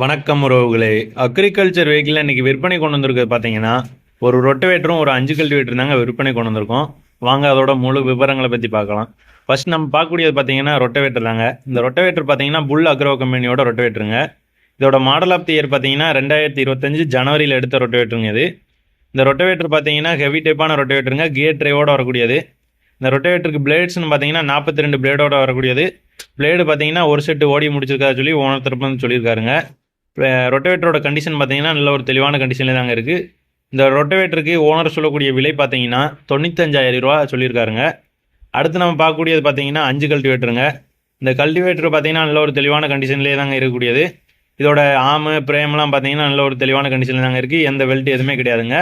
வணக்கம் உறவுகளே. Agriculture vehicle இன்னைக்கு விற்பனை கொண்டு வந்திருக்கிறது பார்த்தீங்கன்னா ஒரு ரொட்டவேட்டரும் ஒரு அஞ்சு கல்டிவேட்டர் தாங்க விற்பனை கொண்டு வந்திருக்கோம். வாங்க அதோட முழு விவரங்களை பற்றி பார்க்கலாம். ஃபர்ஸ்ட் நம்ம பார்க்கக்கூடியது பார்த்தீங்கன்னா ரொட்டவேட்டர் தாங்க. இந்த ரொட்டவேட்டர் பார்த்தீங்கன்னா புல் அக்ரோ கம்பெனியோட ரொட்டவேட்டருங்க. இதோட மாடல் ஆஃப் தி இயர் பார்த்தீங்கன்னா ரெண்டாயிரத்தி இருபத்தஞ்சு ஜனவரியில் எடுத்த ரொட்டவேட்டருங்க இது. இந்த ரொட்டவேட்டர் பார்த்தீங்கன்னா ஹெவி டைப்பான ரொட்டவேட்டருங்க. கியர் ட்ரைவோட வரக்கூடியது. இந்த ரொட்டவேட்டருக்கு பிளேட்ஸ்னு பார்த்தீங்கன்னா நாற்பத்தி ரெண்டு பிளேடோட வரக்கூடியது. பிளேடு பார்த்தீங்கன்னா ஒரு செட்டு ஓடி முடிச்சிருக்காரு சொல்லி ஓனர் தரப்பு சொல்லியிருக்காருங்க. ரொட்டவேட்டரோட கண்டிஷன் பார்த்தீங்கன்னா நல்ல ஒரு தெளிவான கண்டிஷனில் தாங்க இருக்குது இந்த ரொட்டவேட்டருக்கு ஓனர் சொல்லக்கூடிய விலை பார்த்தீங்கன்னா தொண்ணூத்தஞ்சாயிரம் ரூபா சொல்லியிருக்காருங்க. அடுத்து நம்ம பார்க்கக்கூடியது பார்த்தீங்கன்னா அஞ்சு கல்டிவேட்டருங்க இந்த கல்டிவேட்டர் பார்த்தீங்கன்னா நல்ல ஒரு தெளிவான கண்டிஷன்லேயே தாங்க இருக்கக்கூடியது. இதோட ஆமு பிரேம்லாம் பார்த்தீங்கன்னா நல்ல ஒரு தெளிவான கண்டிஷனில் தாங்க இருக்குது எந்த வெல்ட் எதுவுமே கிடையாதுங்க.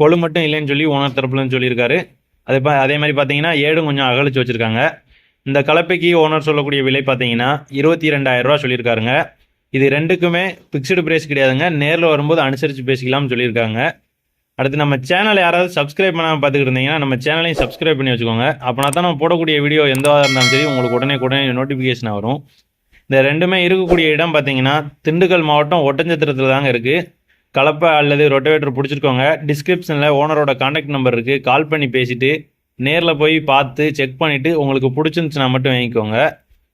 கொழு மட்டும் இல்லைன்னு சொல்லி ஓனர் தரப்புலன்னு சொல்லியிருக்காரு. அதே பா அதே மாதிரி பார்த்தீங்கன்னா ஏடும் கொஞ்சம் அகழிச்சு வச்சுருக்காங்க. இந்த கலப்பைக்கு ஓனர் சொல்லக்கூடிய விலை பார்த்தீங்கன்னா இருபத்தி ரெண்டாயிரம் ரூபா சொல்லியிருக்காருங்க. இது ரெண்டுக்குமே ஃபிக்ஸ்டு ப்ரைஸ் கிடையாதுங்க. நேரில் வரும்போது அனுசரித்து பேசிக்கலாம்னு சொல்லியிருக்காங்க. அடுத்து நம்ம சேனலை யாராவது சப்ஸ்கிரைப் பண்ணாமல் பார்த்துக்கிட்டு இருந்தீங்கன்னா நம்ம சேனலையும் சப்ஸ்கிரைப் பண்ணி வச்சுக்கோங்க. அப்படின்னா தான் நம்ம போடக்கூடிய வீடியோ எந்தவாக இருந்தாலும் சரி உங்களுக்கு உடனே உடனே நோட்டிஃபிகேஷன் வரும். இந்த ரெண்டுமே இருக்கக்கூடிய இடம் பார்த்தீங்கன்னா திண்டுக்கல் மாவட்டம் ஒட்டஞ்சத்திரத்தில் தாங்க இருக்குது கலப்பை அல்லது ரொட்டவேட்டர் பிடிச்சிருக்கோங்க டிஸ்கிரிப்ஷனில் ஓனரோட காண்டாக்ட் நம்பர் இருக்குது கால் பண்ணி பேசிவிட்டு நேரில் போய் பார்த்து செக் பண்ணிவிட்டு உங்களுக்கு பிடிச்சிருந்துச்சுன்னா மட்டும் வாங்கிக்கோங்க.